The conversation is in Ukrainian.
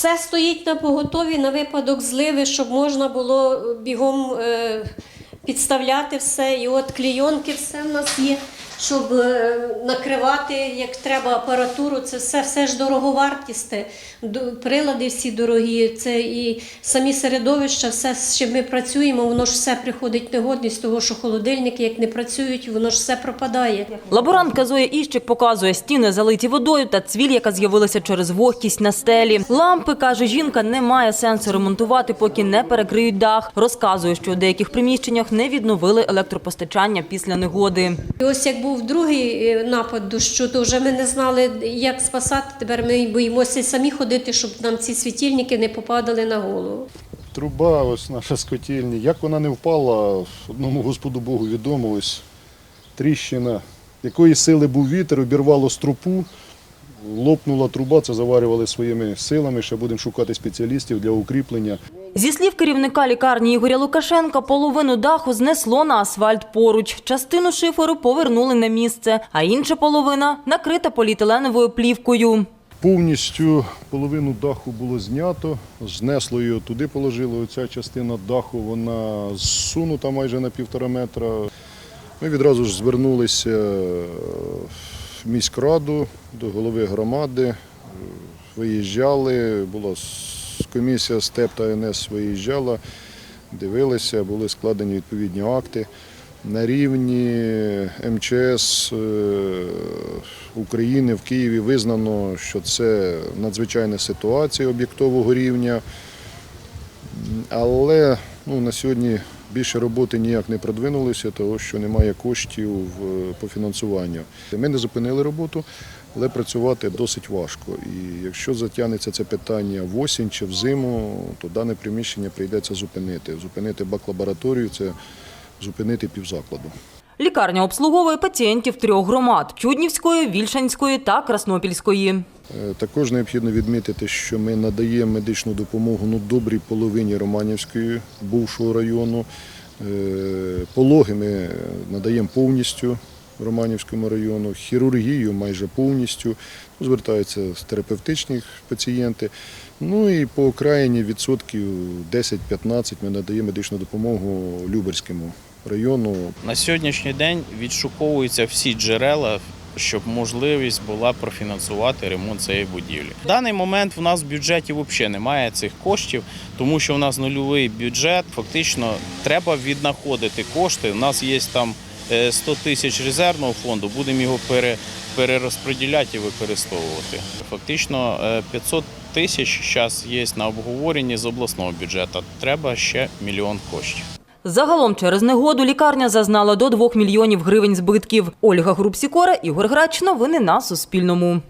Все стоїть на поготові на випадок зливи, щоб можна було бігом е, підставляти все. І от клійонки все в нас є, щоб е, накривати, як треба, апаратуру. Це все, все ж дороговартісне. Прилади всі дорогі. Це і самі середовища, все, з чим ми працюємо, воно ж все приходить негодність, того що холодильники, як не працюють, воно ж все пропадає. Лаборантка Зоя Іщик показує стіни, залиті водою та цвіль, яка з'явилася через вогкість на стелі. Лампи, каже жінка, немає сенсу ремонтувати, поки не перекриють дах. Розказує, що у деяких приміщеннях не відновили електропостачання після негоди. І ось як був другий е, напад дощу, то вже ми не знали, як спасати. Тепер ми боїмося самі ходити, щоб нам ці світильники не попадали на голову. Труба, ось наша з котельні. Як вона не впала, одному Господу Богу відомо, ось тріщина. Якої сили був вітер, обірвало струпу, лопнула труба, це заварювали своїми силами. Ще будемо шукати спеціалістів для укріплення. Зі слів керівника лікарні Ігоря Лукашенка, половину даху знесло на асфальт поруч. Частину шиферу повернули на місце, а інша половина накрита поліетиленовою плівкою. Повністю половину даху було знято, знесло її туди положили. Оця частина даху вона зсунута майже на півтора метра. Ми відразу ж звернулися в міськраду до голови громади, виїжджали, була комісія СТЕП та НС виїжджала, дивилися, були складені відповідні акти. На рівні МЧС е, України в Києві визнано, що це надзвичайна ситуація об'єктового рівня. Але ну, на сьогодні більше роботи ніяк не продвинулися, тому що немає коштів е, по фінансуванню. Ми не зупинили роботу, але працювати досить важко. І якщо затягнеться це питання в осінь чи в зиму, то дане приміщення прийдеться зупинити. Зупинити бак-лабораторію це зупинити півзакладу. Лікарня обслуговує пацієнтів трьох громад – Чуднівської, Вільшанської та Краснопільської. Е, Також необхідно відмітити, що ми надаємо медичну допомогу ну, добрій половині Романівської бувшого району. Е, Пологи ми надаємо повністю Романівському району, хірургію майже повністю. Звертаються з терапевтичні пацієнти. Ну і по окраїні відсотків 10-15 ми надаємо медичну допомогу Люберському району. На сьогоднішній день відшуковуються всі джерела, щоб можливість була профінансувати ремонт цієї будівлі. В даний момент в нас в бюджеті взагалі немає цих коштів, тому що в нас нульовий бюджет. Фактично треба віднаходити кошти. У нас є там е, 100 тисяч резервного фонду, будемо його пере, перерозподіляти і використовувати. Фактично е, 500 тисяч зараз є на обговоренні з обласного бюджету. Треба ще мільйон коштів. Загалом через негоду лікарня зазнала до 2 мільйонів гривень збитків. Ольга Грубсікора, Ігор Грач. Новини на Суспільному.